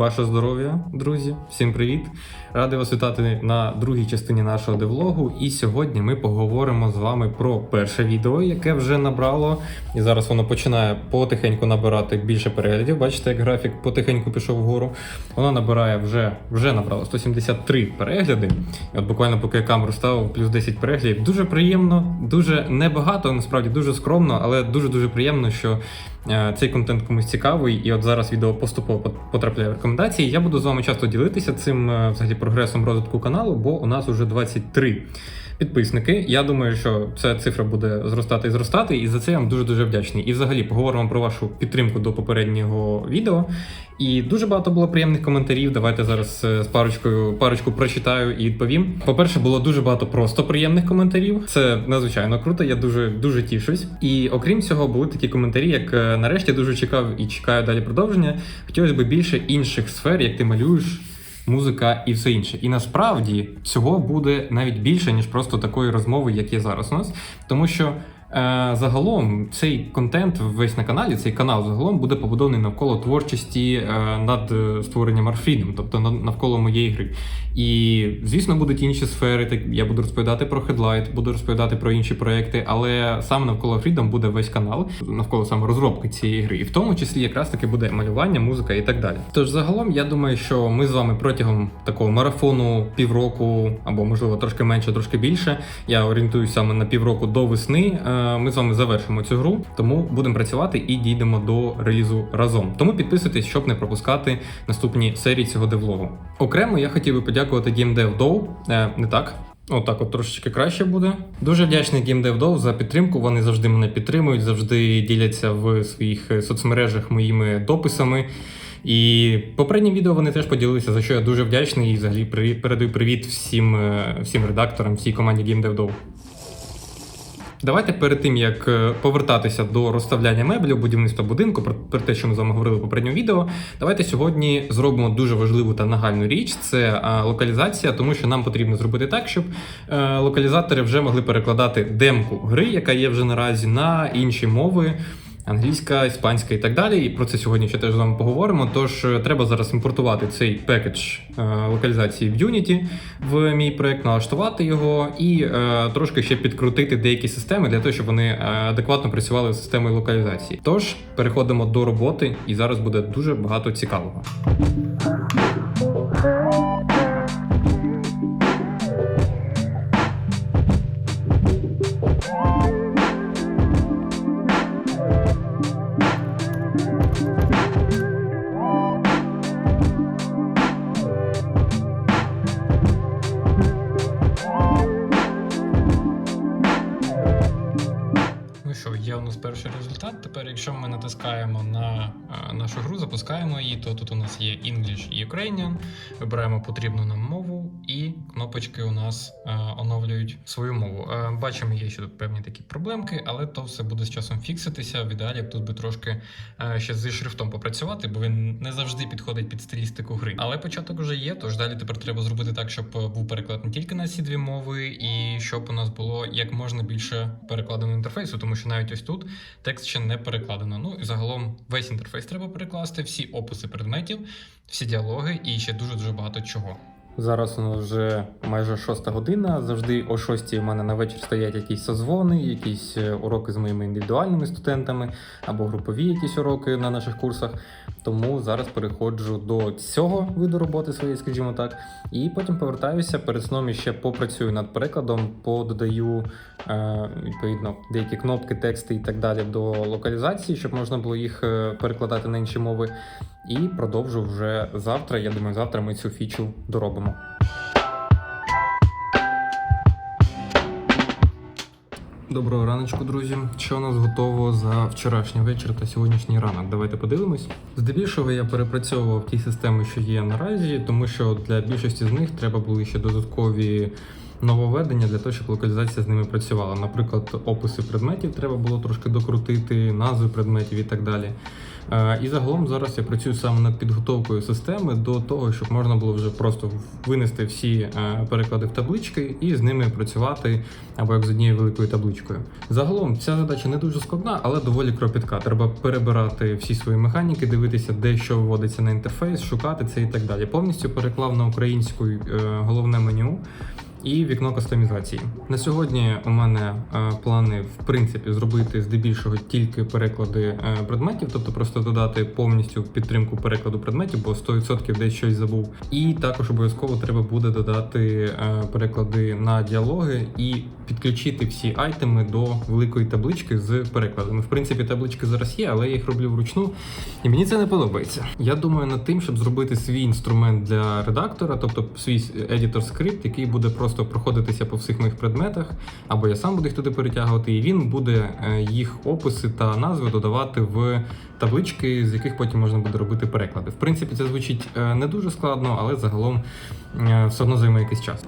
ваше здоров'я, друзі. Всім привіт! Радий вас вітати на другій частині нашого девлогу. І сьогодні ми поговоримо з вами про перше відео, яке вже набрало. І зараз воно починає потихеньку набирати більше переглядів. Бачите, як графік потихеньку пішов вгору. Воно набирає вже, вже набрало 173 перегляди. І от буквально поки я камеру ставив, плюс 10 переглядів. Дуже приємно, дуже небагато, насправді дуже скромно, але дуже дуже приємно, що е, цей контент комусь цікавий. І от зараз відео поступово потрапляє в рекомендації. Я буду з вами часто ділитися цим е, взагалі прогресом розвитку каналу, бо у нас уже 23 підписники. Я думаю, що ця цифра буде зростати і зростати, і за це я вам дуже дуже вдячний. І взагалі поговоримо про вашу підтримку до попереднього відео. І дуже багато було приємних коментарів. Давайте зараз е, з парочкою парочку прочитаю і відповім. По-перше, було дуже багато просто приємних коментарів. Це надзвичайно круто. Я дуже дуже тішусь. І окрім цього, були такі коментарі, як е, нарешті дуже чекав і чекаю далі продовження. Хотілося б більше інших сфер, як ти малюєш музика і все інше. І насправді цього буде навіть більше, ніж просто такої розмови, як є зараз у нас. Тому що загалом цей контент весь на каналі, цей канал загалом буде побудований навколо творчості е, над е, створенням Арфрідом, тобто нав- навколо моєї гри. І звісно, будуть інші сфери. Так я буду розповідати про Headlight, буду розповідати про інші проекти, але саме навколо Freedom буде весь канал, навколо саме розробки цієї гри, і в тому числі якраз таки буде малювання, музика і так далі. Тож загалом я думаю, що ми з вами протягом такого марафону півроку, або можливо трошки менше, трошки більше. Я орієнтуюся саме на півроку до весни. Ми з вами завершимо цю гру, тому будемо працювати і дійдемо до релізу разом. Тому підписуйтесь, щоб не пропускати наступні серії цього девлогу. Окремо я хотів би подякувати GameDev Dow, е, не так. Отак, от трошечки краще буде. Дуже вдячний GameDev Dow за підтримку. Вони завжди мене підтримують, завжди діляться в своїх е, соцмережах моїми дописами. І попереднє відео вони теж поділилися, за що я дуже вдячний і взагалі передаю привіт всім, е, всім редакторам, всій команді GameDev Dow. Давайте перед тим як е, повертатися до розставляння меблів, будівництва будинку, про, те, що ми з вами говорили в попередньому відео. Давайте сьогодні зробимо дуже важливу та нагальну річ це е, локалізація, тому що нам потрібно зробити так, щоб е, локалізатори вже могли перекладати демку гри, яка є вже наразі, на інші мови. Англійська, іспанська і так далі. І про це сьогодні ще теж з вами поговоримо. Тож е, треба зараз імпортувати цей пекедж е, локалізації в Unity в мій проект, налаштувати його і е, трошки ще підкрутити деякі системи для того, щоб вони адекватно працювали з системою локалізації. Тож переходимо до роботи, і зараз буде дуже багато цікавого. Нас перший результат. Тепер, якщо ми натискаємо на е, нашу гру, запускаємо її, то тут у нас є English і Ukrainian. Вибираємо потрібну нам мову, і кнопочки у нас е, оновлюють свою мову. Е, бачимо, є ще тут певні такі проблемки, але то все буде з часом фікситися. В ідеалі тут би трошки ще зі шрифтом попрацювати, бо він не завжди підходить під стилістику гри. Але початок вже є, тож далі тепер треба зробити так, щоб був переклад не тільки на ці дві мови, і щоб у нас було як можна більше перекладено інтерфейсу, тому що навіть ось тут текст ще не перекладено. Ну і загалом весь інтерфейс треба перекласти, всі описи предметів, всі діалоги і ще дуже дуже багато чого. Зараз у нас вже майже шоста година. Завжди о шостій у мене на вечір стоять якісь созвони, якісь е, уроки з моїми індивідуальними студентами або групові якісь уроки на наших курсах. Тому зараз переходжу до цього виду роботи своєї, скажімо так, і потім повертаюся перед сном і ще попрацюю над перекладом, пододаю е, відповідно деякі кнопки, тексти і так далі до локалізації, щоб можна було їх е, перекладати на інші мови. І продовжу вже завтра. Я думаю, завтра ми цю фічу доробимо. Доброго раночку, друзі. Що у нас готово за вчорашній вечір та сьогоднішній ранок? Давайте подивимось. Здебільшого я перепрацьовував ті системи, що є наразі, тому що для більшості з них треба були ще додаткові нововведення для того, щоб локалізація з ними працювала. Наприклад, описи предметів треба було трошки докрутити, назви предметів і так далі. Е, І загалом зараз я працюю саме над підготовкою системи до того, щоб можна було вже просто винести всі е, переклади в таблички і з ними працювати або як з однією великою табличкою. Загалом ця задача не дуже складна, але доволі кропітка. Треба перебирати всі свої механіки, дивитися, де що вводиться на інтерфейс, шукати це і так далі. Повністю переклав на українську е, головне меню. І вікно кастомізації. На сьогодні у мене е, плани в принципі зробити здебільшого тільки переклади е, предметів, тобто просто додати повністю підтримку перекладу предметів, бо 100% десь щось забув. І також обов'язково треба буде додати е, переклади на діалоги і підключити всі айтеми до великої таблички з перекладами. В принципі, таблички зараз є, але я їх роблю вручну, і мені це не подобається. Я думаю над тим, щоб зробити свій інструмент для редактора, тобто свій едітор скрипт, який буде просто проходитися по всіх моїх предметах, або я сам буду їх туди перетягувати, і він буде е, їх описи та назви додавати в таблички, з яких потім можна буде робити переклади. В принципі, це звучить е, не дуже складно, але загалом е, все одно займе якийсь час.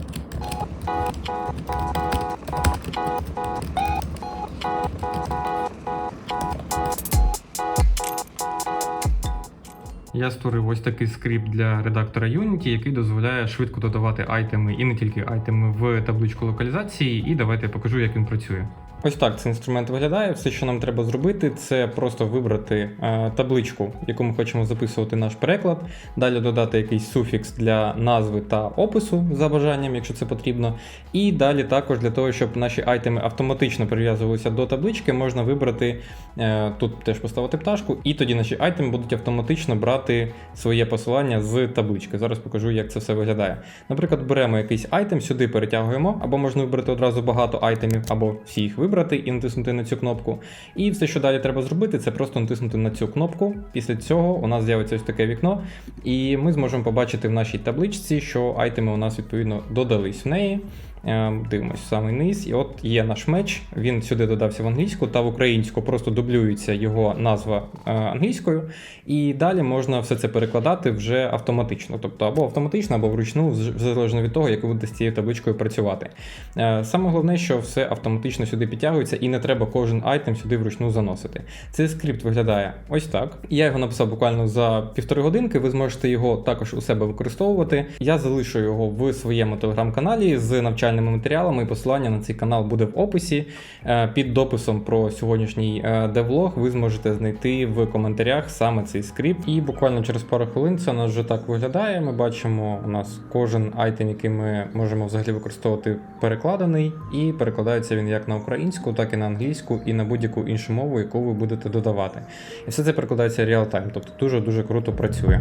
Я створив ось такий скрипт для редактора Unity, який дозволяє швидко додавати айтеми і не тільки айтеми в табличку локалізації. І давайте я покажу, як він працює. Ось так цей інструмент виглядає. Все, що нам треба зробити, це просто вибрати е, табличку, в яку ми хочемо записувати наш переклад. Далі додати якийсь суфікс для назви та опису за бажанням, якщо це потрібно. І далі також для того, щоб наші айтеми автоматично прив'язувалися до таблички, можна вибрати е, тут теж поставити пташку, і тоді наші айтеми будуть автоматично брати своє посилання з таблички. Зараз покажу, як це все виглядає. Наприклад, беремо якийсь айтем, сюди перетягуємо, або можна вибрати одразу багато айтемів, або всі їх вибрати і натиснути на цю кнопку. І все, що далі треба зробити, це просто натиснути на цю кнопку. Після цього у нас з'явиться ось таке вікно, і ми зможемо побачити в нашій табличці, що айтеми у нас відповідно додались в неї. Е, Дивимось самий низ, і от є наш меч. Він сюди додався в англійську та в українську, просто дублюється його назва е, англійською. І далі можна все це перекладати вже автоматично, тобто або автоматично, або вручну, залежно від того, як ви будете з цією табличкою працювати. Е, Саме головне, що все автоматично сюди підтягується, і не треба кожен айтем сюди вручну заносити. Цей скрипт виглядає ось так. Я його написав буквально за півтори годинки. Ви зможете його також у себе використовувати. Я залишу його в своєму телеграм-каналі з навчальними матеріалами. І посилання на цей канал буде в описі. Е, Під дописом про сьогоднішній е, девлог ви зможете знайти в коментарях саме цей скрипт. І буквально через пару хвилин це у нас вже так виглядає. Ми бачимо, у нас кожен айтем, який ми можемо взагалі використовувати, перекладений, і перекладається він як на українську, так і на англійську, і на будь-яку іншу мову, яку ви будете додавати. І все це перекладається реал-тайм, тобто дуже дуже круто працює.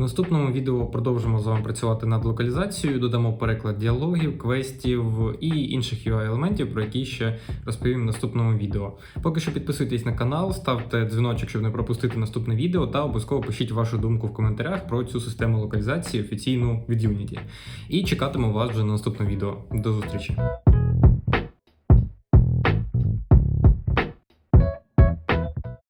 В наступному відео продовжимо з вами працювати над локалізацією, додамо переклад діалогів, квестів і інших UI-елементів, про які ще розповім в наступному відео. Поки що підписуйтесь на канал, ставте дзвіночок, щоб не пропустити наступне відео, та обов'язково пишіть вашу думку в коментарях про цю систему локалізації офіційну від Unity. І чекатиму вас вже на наступне відео. До зустрічі!